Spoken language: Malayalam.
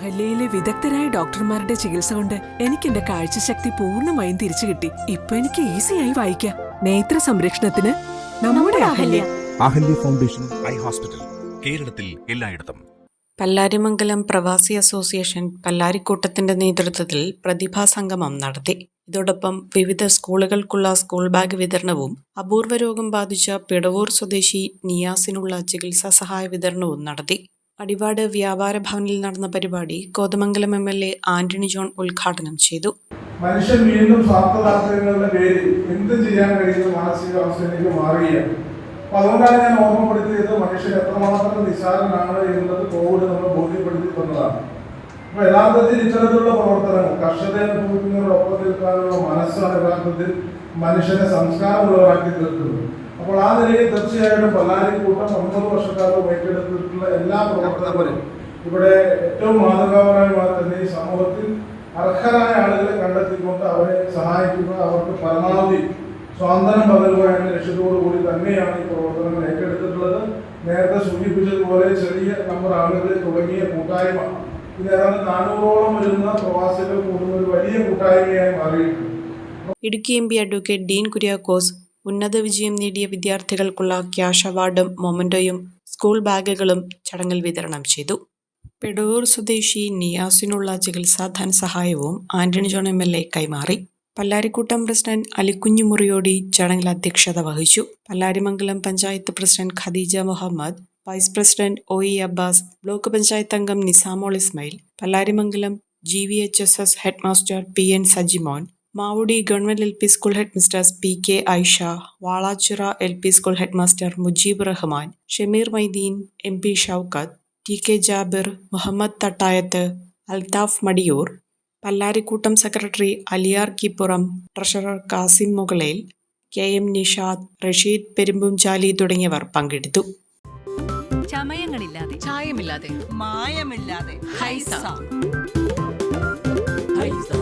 അഹല്യയിലെ വിദഗ്ധരായ ഡോക്ടർമാരുടെ ചികിത്സ കൊണ്ട് എനിക്ക് എന്റെ കാഴ്ചശക്തി പൂർണമായും തിരിച്ചു കിട്ടി. ഇപ്പൊ എനിക്ക് ഈസിയായി വായിക്കാം. നേത്ര സംരക്ഷണത്തിന് നമ്മുടെ Ahalya. Ahalya. Foundation eye hospital കേരളത്തിൽ എല്ലായിടത്തും. പല്ലാരിമംഗലം പ്രവാസി അസോസിയേഷൻ പല്ലാരിക്കൂട്ടത്തിന്റെ നേതൃത്വത്തിൽ പ്രതിഭാ സംഗമം നടത്തി. ഇതോടൊപ്പം വിവിധ സ്കൂളുകൾക്കുള്ള സ്കൂൾ ബാഗ് വിതരണവും അപൂർവ രോഗം ബാധിച്ച പിടവൂർ സ്വദേശി നിയാസിനുള്ള ചികിത്സാ സഹായ വിതരണവും നടത്തി. അടിവാട് വ്യാപാര ഭവനിൽ നടന്ന പരിപാടി Kothamangalam M L A Antony John ഉദ്ഘാടനം ചെയ്തു. മനുഷ്യൻ വീണ്ടും സ്വാർത്ഥതാല്പര്യങ്ങളുടെ പേരിൽ എന്ത് ചെയ്യാൻ കഴിയുന്ന മാനസികാവസ്ഥയിലേക്ക് മാറുകയാണ്. അപ്പൊ അതുകൊണ്ടാണ് ഞാൻ ഓർമ്മപ്പെടുത്തിയത് മനുഷ്യൻ എത്രമാത്രം നിസ്സാരനാണ് എന്നുള്ളത് കോവിഡ് നമ്മൾ ബോധ്യപ്പെടുത്തി തന്നതാണ്. അപ്പൊ യഥാർത്ഥത്തിൽ ഇത്തരത്തിലുള്ള പ്രവർത്തനങ്ങൾ കർഷകരെ അനുഭവിക്കുന്നവരോടൊപ്പം നിൽക്കാനുള്ള മനസ്സാണ് യഥാർത്ഥത്തിൽ മനുഷ്യനെ സംസ്കാരമുള്ളവരാക്കി തീർക്കുന്നത്. അപ്പോൾ ആ നിലയിൽ തീർച്ചയായിട്ടും പല്ലാരിക്കൂട്ടം ഒമ്പത് വർഷക്കാലം ഏറ്റെടുത്തിട്ടുള്ള എല്ലാ പ്രവർത്തനങ്ങളും ഇവിടെ ഏറ്റവും മാതൃകാപരമായി തന്നെ ഈ സമൂഹത്തിൽ അർഹരായ ആളുകളെ കണ്ടെത്തിക്കൊണ്ട് അവരെ സഹായിക്കുക അവർക്ക് പരമാവധി സ്വാതന്ത്ര്യം പകരുക എന്ന ലക്ഷ്യത്തോടു കൂടി തന്നെയാണ് ഈ പ്രവർത്തനങ്ങൾ ഏറ്റെടുത്തിട്ടുള്ളത്. നേരത്തെ സൂചിപ്പിച്ചതുപോലെ ചെറിയ നമ്പർ ആളുകളെ തുടങ്ങിയ കൂട്ടായ്മ. ഇത് ഏതാണ്ട് നാനൂറോളം വരുന്ന പ്രവാസികൾ കൂടുന്ന ഒരു വലിയ കൂട്ടായ്മയായി മാറിയിട്ടുണ്ട്. Idukki M P advocate Dean Kuriakose ഉന്നത വിജയം നേടിയ വിദ്യാർത്ഥികൾക്കുള്ള ക്യാഷ് അവാർഡും മൊമന്റോയും സ്കൂൾ ബാഗുകളും ചടങ്ങിൽ വിതരണം ചെയ്തു. പെടവൂർ സ്വദേശി നിയാസിനുള്ള ചികിത്സാധന ധനസഹായവും Antony John M L A കൈമാറി. പല്ലാരിക്കൂട്ടം പ്രസിഡന്റ് അലിക്കുഞ്ഞു മുറിയോടി ചടങ്ങിൽ അധ്യക്ഷത വഹിച്ചു. Pallarimangalam panchayat president Khadeeja Muhammad vice president O E Abbas block panchayat അംഗം Nisamol Ismail Pallarimangalam G V H S S head master P N Sajimon Mavudi government L P school head mistress P K Aisha Valachira L P school head master Mujeeb Rahman Shameer Maideen M P Shoukath T K Jabir Muhammad Thattayath Althaf Madiyoor Pallarikkoottam secretary Aliyar Kippuram treasurer Kasim Mukalel K M Nishad Rasheed Perumpumchali തുടങ്ങിയവർ പങ്കെടുത്തു. ചമയങ്ങളില്ലാതെ. ചായമില്ലാതെ. മായമില്ലാതെ. ഹൈസ. ഹൈസ.